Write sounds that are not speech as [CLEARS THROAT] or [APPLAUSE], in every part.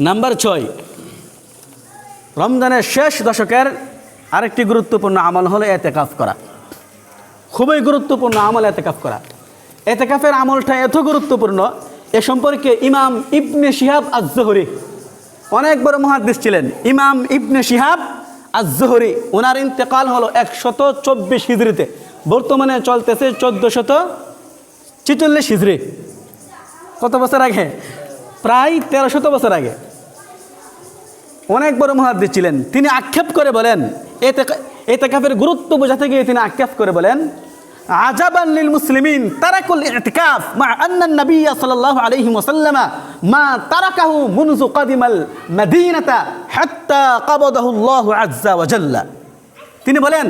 Number ছয়, রমজানের শেষ দশকের আরেকটি গুরুত্বপূর্ণ আমল হলো এতেকাফ করা। খুবই গুরুত্বপূর্ণ আমল এতেকাফ করা। এতেকাফের আমলটা এত গুরুত্বপূর্ণ, এ সম্পর্কে ইমাম ইবনে শিহাব আজ-জহরি অনেক বড় মহাদিস ছিলেন। ইমাম ইবনে শিহাব আজ-জহরি ওনার ইন্তেকাল হলো একশত চব্বিশ হিজড়িতে বর্তমানে চলতেছে চোদ্দোশত ছিচল্লিশ হিজড়ি কত বছর আগে? প্রায় তেরোশত বছর আগে। অনেক বড় মহাদ্দিস ছিলেন। তিনি আক্ষেপ করে বলেন এতে এতেকাফের গুরুত্ব বোঝাতে গিয়ে তিনি আক্ষেপ করে বলেন আজাবান লিল মুসলিমিন তারাকুল ইতিকাফ মা আন্না নবী সাল্লাল্লাহু আলাইহি ওয়াসাল্লাম মা তারাকাহু মুনযু কাদিমাল মদিনাতা হাত্তা কাবাদাহু আল্লাহু আজ্জা ওয়া জাল্লা। তিনি বলেন,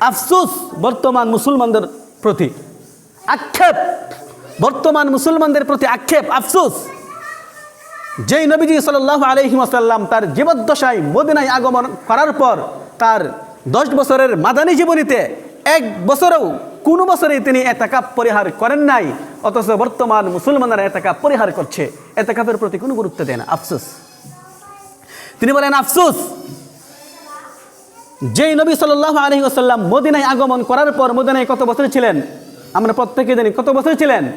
আফসোস বর্তমান মুসলমানদের প্রতি। আক্ষেপ, বর্তমান মুসলমানদের প্রতি আক্ষেপ, আফসোস। যেই নবীজি সাল্লাহ আলহি আসাল্লাম তার জীবদ্দশায় মদিনায় আগমন করার পর তার দশ বছরের মাদানী জীবনীতে এক বছরেও কোনো বছরেই তিনি এতাকাপ পরিহার করেন নাই, অথচ বর্তমান মুসলমানরা এতাকাপ পরিহার করছে। এতাকাপের প্রতি কোনো গুরুত্ব দেয় না। আফসোস। তিনি বলেন, আফসোস। যেই নবী সাল্লাহ আলহি আসাল্লাম মদিনায় আগমন করার পর মদিনায় কত বছর ছিলেন? আমরা প্রত্যেকে জানি কত বছর ছিলেন?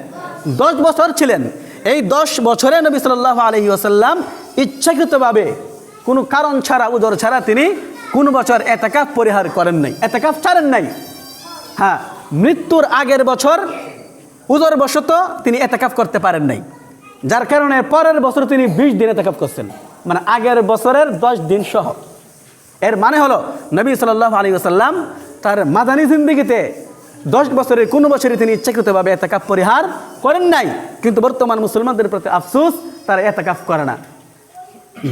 দশ বছর ছিলেন। এই দশ বছরে নবী সাল্লাহ আলহি আসাল্লাম ইচ্ছাকৃতভাবে কোনো কারণ ছাড়া, উদর ছাড়া তিনি কোন বছর এতাকাফ পরিহার করেন নাই। এতাকাফ ছাড়েন নাই। হ্যাঁ মৃত্যুর আগের বছর উদর বশত তিনি এতাকাফ করতে পারেন নাই। যার কারণে পরের বছর তিনি বিশ দিন এতাকাফ করছেন। মানে আগের বছরের দশ দিন সহ। এর মানে হলো, নবী সাল্লাহ আলী আসাল্লাম তার মাদানী জিন্দিগিতে দশ বছরের কোনো বছরে তিনি ইচ্ছাকৃতভাবে এতাকাফ পরিহার করেন নাই। কিন্তু বর্তমান মুসলমানদের প্রতি আফসুস, তারা এতাকাফ করে না।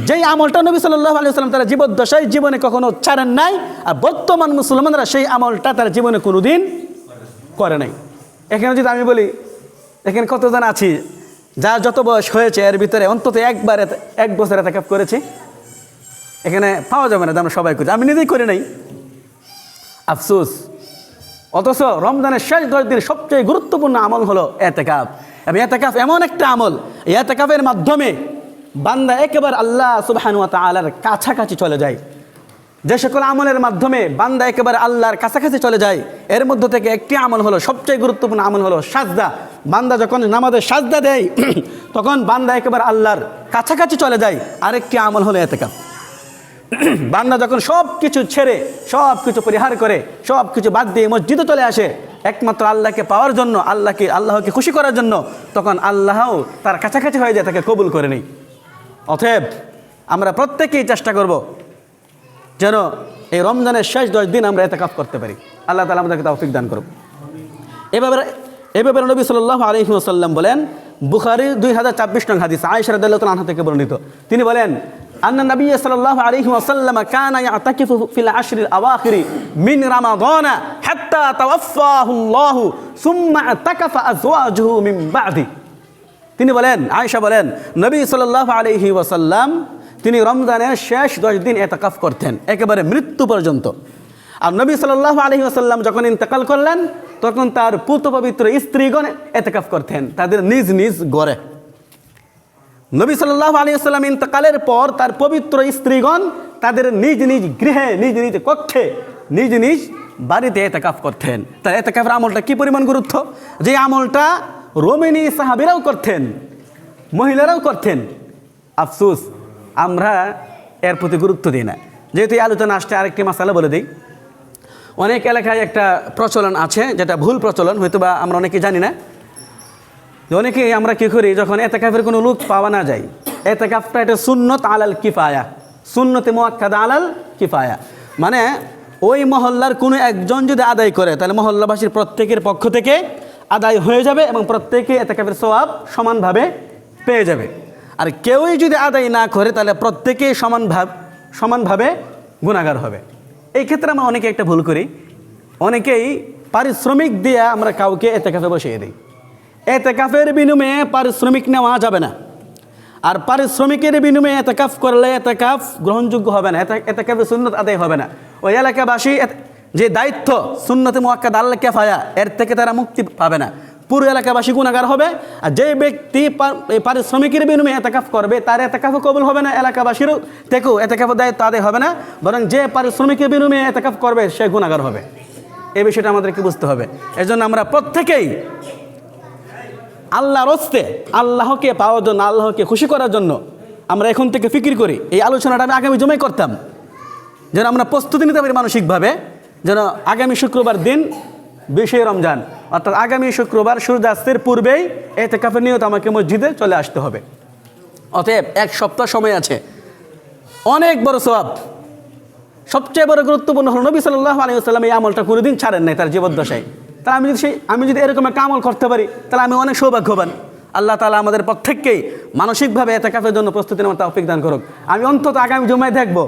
যেই আমলটা নবী সাল্লাহ আলী সাল্লাম তারা জীবদ্দশায় জীবনে কখনো ছাড়েন নাই, আর বর্তমান মুসলমানরা সেই আমলটা তার জীবনে কোনোদিন করে নাই। এখানে যদি আমি বলি, এখানে কতজন আছি? যা যত বয়স হয়েছে, এর ভিতরে অন্তত একবার এক বছর এতাকাফ করেছি। এখানে পাওয়া যাবে না আমরা সবাই করি। আমি নিজেই করি নাই। আফসোস। অথচ রমজানের শেষ দশ দিনের সবচেয়ে গুরুত্বপূর্ণ আমল হলো এতেকাফ। এবং এতেকাফ এমন একটা আমল এতেকাফের মাধ্যমে বান্দা একেবারে আল্লাহ সুবাহানুয়া তালার কাছাকাছি চলে যায়। যে সকল আমলের মাধ্যমে বান্দা একেবারে আল্লাহর কাছাকাছি চলে যায়, এর মধ্য থেকে একটি আমল হলো, সবচেয়ে গুরুত্বপূর্ণ আমল হলো সাজদা। বান্দা যখন নামাজের সাজদা দেয়, [CLEARS THROAT] তখন বান্দা একেবারে আল্লাহর কাছাকাছি চলে যায়। আরেকটি আমল হলো এতেকাফ। [CLEARS THROAT] বান্দা যখন সব কিছু ছেড়ে সব কিছু পরিহার করে সব কিছু বাদ দিয়ে মসজিদে চলে আসে, একমাত্র আল্লাহকে পাওয়ার জন্য, আল্লাহকে আল্লাহকে খুশি করার জন্য, তখন আল্লাহও তার কাছাকাছি হয়ে যায়, তাকে কবুল করে নেই। অতএব আমরা প্রত্যেকেই চেষ্টা করব যেন এই রমজানের শেষ দশ দিন আমরা এতে কাপ করতে পারি। আল্লাহ তালা আমাদেরকে তৌফিক দান করুক। এভাবে এভাবে নবী সাল্লাহ আলহি ওসাল্লাম বলেন বুখারি দুই হাজার ছাব্বিশ নং হাদিস রাদিয়াল্লাহু তাআলা আনহা থেকে বর্ণিত। তিনি বলেন আন্না নবী সাল্লাল্লাহু আলাইহি ওয়াসাল্লাম কানা ইয়াতাকিফু ফিল আশরিল আওয়াখিরি মিন রামাদান হাত্তা তাওয়াফাহু আল্লাহ সুম্মা তাকাফা আজওয়াজুহু মিন বাদি। তিনি বলেন, আয়েশা বলেন, নবী সাল্লাল্লাহু আলাইহি ওয়াসাল্লাম তিনি রমজানের শেষ দশ দিন এতাকাফ করতেন, একেবারে মৃত্যু পর্যন্ত। আর নবী সাল্লাল্লাহু আলাইহি ওয়াসাল্লাম যখন ইন্তেকাল করলেন, তখন তার পুত পবিত্র স্ত্রীগণ এতেকাফ করতেন, তাদের নিজ নিজ গড়ে নবী সাল্লাল্লাহু আলাইহি ওয়াসাল্লাম ইন্তেকালের পর তার পবিত্র স্ত্রীগণ তাদের নিজ নিজ গৃহে, নিজ নিজ কক্ষে, নিজ নিজ বাড়িতে এতেকাফ করতেন। তার এতেকাফের আমলটা কি পরিমাণ গুরুত্ব? যে আমলটা রোমিনী সাহাবিরাও করতেন, মহিলারাও করতেন। আফসোস, আমরা এর প্রতি গুরুত্ব দিই না। যেহেতু এই আলোচনা আসছে, আরেকটি মশালা বলে দিই। অনেক এলাকায় একটা প্রচলন আছে, যেটা ভুল প্রচলন হয়তো বা আমরা অনেকে জানি না। যে অনেকেই আমরা কী করি, যখন এতেকাফের কোনো লোক পাওয়া না যায় এতেকাফটা এটা সুন্নত আলাল কিফায়া, সুন্নতে মোয়াক্কাদ আলাল কিফায়া। মানে ওই মহল্লার কোনো একজন যদি আদায় করে, তাহলে মহল্লাবাসীর প্রত্যেকের পক্ষ থেকে আদায় হয়ে যাবে এবং প্রত্যেকে এতেকাফের সওয়াব সমানভাবে পেয়ে যাবে। আর কেউই যদি আদায় না করে, তাহলে প্রত্যেকেই সমান ভাব, সমানভাবে গুণাগার হবে। এই ক্ষেত্রে আমরা অনেকে একটা ভুল করি। অনেকেই পারিশ্রমিক দিয়ে আমরা কাউকে এতেকাফে বসিয়ে দিই। এতেকাফের বিনিময়ে পারিশ্রমিক নেওয়া যাবে না। আর পারিশ্রমিকের বিনিময়ে এতেকাফ করলে এতেকাফ গ্রহণযোগ্য হবে না। এতে- এতে এতেকাফের সুন্নত আদায় হবে না। ওই এলাকাবাসী এত- যে দায়িত্ব সুন্নতে মোয়াক্কাদ আল্লাহ কেফায়া, এর থেকে তারা মুক্তি পাবে না। পুরো এলাকাবাসী গুণাগার হবে। আর যে ব্যক্তি পারিশ্রমিকের বিনিময়ে এতেকাফ করবে, তার এতেকাফও কবুল হবে না এলাকাবাসীরও থেকেও এতেকাফের দায়িত্ব আদায় হবে না। বরং যে পারিশ্রমিকের বিনিময়ে এতেকাফ করবে, সে গুণাগার হবে। এই বিষয়টা আমাদেরকে বুঝতে হবে। এজন্য আমরা প্রত্যেকেই আল্লাহর রস্তে আল্লাহকে পাওয়ার জন্য, আল্লাহকে খুশি করার জন্য আমরা এখন থেকে ফিকির করি। এই আলোচনাটা আমি আগামী জমাই করতাম। যেন আমরা প্রস্তুতি নিতে পারি মানসিকভাবে, যেন আগামী শুক্রবার দিন, বিশে রমজান, অর্থাৎ আগামী শুক্রবার সূর্যাস্তের পূর্বেই এতে কাফের নিয়ত আমাকে মসজিদে চলে আসতে হবে। অতএব এক সপ্তাহ সময় আছে। অনেক বড় সবাব সবচেয়ে বড় গুরুত্বপূর্ণ হলো নবী সাল্লাহ আলাইসাল্লাম এই আমলটা কোনোদিন ছাড়েন নাই তার জীবদ্দশায়। তাহলে আমি যদি সেই আমি যদি এরকম একটা আমল করতে পারি, তাহলে আমি অনেক সৌভাগ্যবান। আল্লাহ তালা আমাদের প্রত্যেককেই মানসিকভাবে এতে কাফের জন্য প্রস্তুতি নেওয়ার তাফিক দান করুক। আমি অন্তত আগামী জমায় দেখব।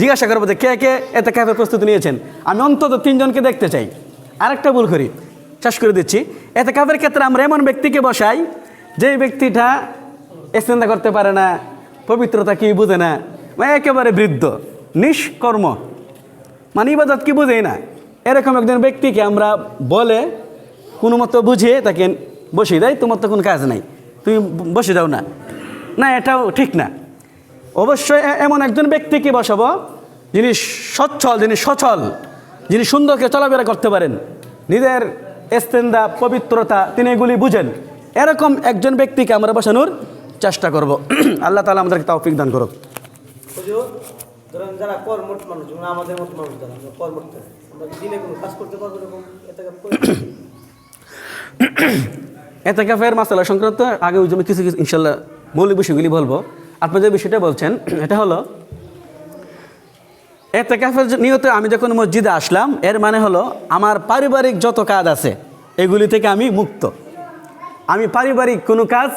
জিজ্ঞাসা করব যে কে কে এতে ক্যাফের প্রস্তুতি নিয়েছেন? আমি অন্তত তিনজনকে দেখতে চাই। আরেকটা ভুল করি, শেষ করে দিচ্ছি। এতে ক্যাফের ক্ষেত্রে আমরা এমন ব্যক্তিকে বসাই যে ব্যক্তিটা চিন্তা করতে পারে না, পবিত্রতা কি বুঝে না একেবারে বৃদ্ধ, নিষ্কর্ম। মানে ইবাদত কি বুঝেই না। এরকম একজন ব্যক্তিকে আমরা বলে কোনো মতো বুঝিয়ে তাকে বসিয়ে দেয়, তোমার তো কোনো কাজ নাই, তুমি বসে দাও না। না, এটাও ঠিক না। অবশ্যই এমন একজন ব্যক্তিকে বসাবো, যিনি সচ্ছল, যিনি সচল, যিনি সুন্দরকে চলাফেরা করতে পারেন। নিজের এস্তেন্দা পবিত্রতা, তিনি এগুলি বুঝেন। এরকম একজন ব্যক্তিকে আমরা বসানোর চেষ্টা করব। [CLEARS THROAT] আল্লাহ তালা আমাদেরকে তৌফিক দান করুক। যারা কর্মঠ মানুষ আমাদের মতো মানুষ যারা, আমরা এতে কাফের মাসালা সংক্রান্ত আগে ওই জন্য কিছু কিছু ইনশাল্লাহ মৌলিক বিষয়গুলি বলব। আপনি যে বিষয়টা বলছেন, এটা হলো, এতে কাফের নিয়তে আমি যখন মসজিদে আসলাম, এর মানে হলো আমার পারিবারিক যত কাজ আছে, এগুলি থেকে আমি মুক্ত। আমি পারিবারিক কোনো কাজ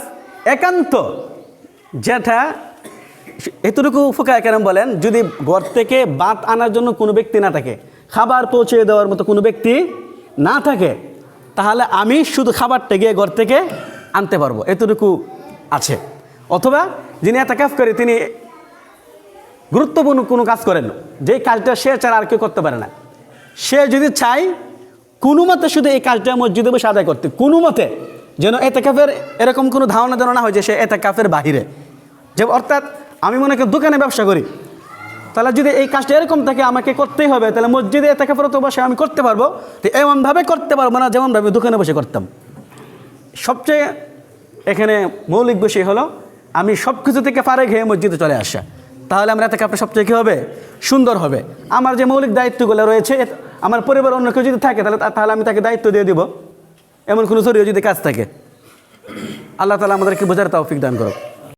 একান্ত যেটা এতটুকু ফোকা কেন বলেন, যদি ঘর থেকে ভাত আনার জন্য কোনো ব্যক্তি না থাকে খাবার পৌঁছে দেওয়ার মতো কোনো ব্যক্তি না থাকে, তাহলে আমি শুধু খাবারটা গিয়ে ঘর থেকে আনতে পারব। এতটুকু আছে। অথবা যিনি এত কাজ করে, তিনি গুরুত্বপূর্ণ কোনো কাজ করেন যে কাজটা সে ছাড়া আর কেউ করতে পারে না। সে যদি চাই কোনো মতে শুধু এই কাজটা মসজিদে বসে আদায় করতে, কোনো মতে যেন এতে কাফের এরকম কোনো ধারণা যেন না হয় যে সে এতে কাফের বাহিরে। যে অর্থাৎ আমি মনে করি দোকানে ব্যবসা করি তাহলে যদি এই কাজটা এরকম থাকে, আমাকে করতেই হবে। তাহলে মসজিদে এতে কাফের তো বসে আমি করতে পারব। তো এমনভাবে করতে পারব না, যেমনভাবে দোকানে বসে করতাম। সবচেয়ে এখানে মৌলিক বিষয় হলো, আমি সব কিছু থেকে পারে খেয়ে মসজিদে চলে আসা। তাহলে আমরা এতে কাপড় সবচেয়ে কী হবে? সুন্দর হবে। আমার যে মৌলিক দায়িত্বগুলো রয়েছে আমার পরিবার অন্য কেউ যদি থাকে, তাহলে তাহলে আমি তাকে দায়িত্ব দিয়ে দিব। এমন কোনো জরুরি যদি কাজ থাকে। আল্লাহ তালা আমাদেরকে বোঝার তৌফিক দান করো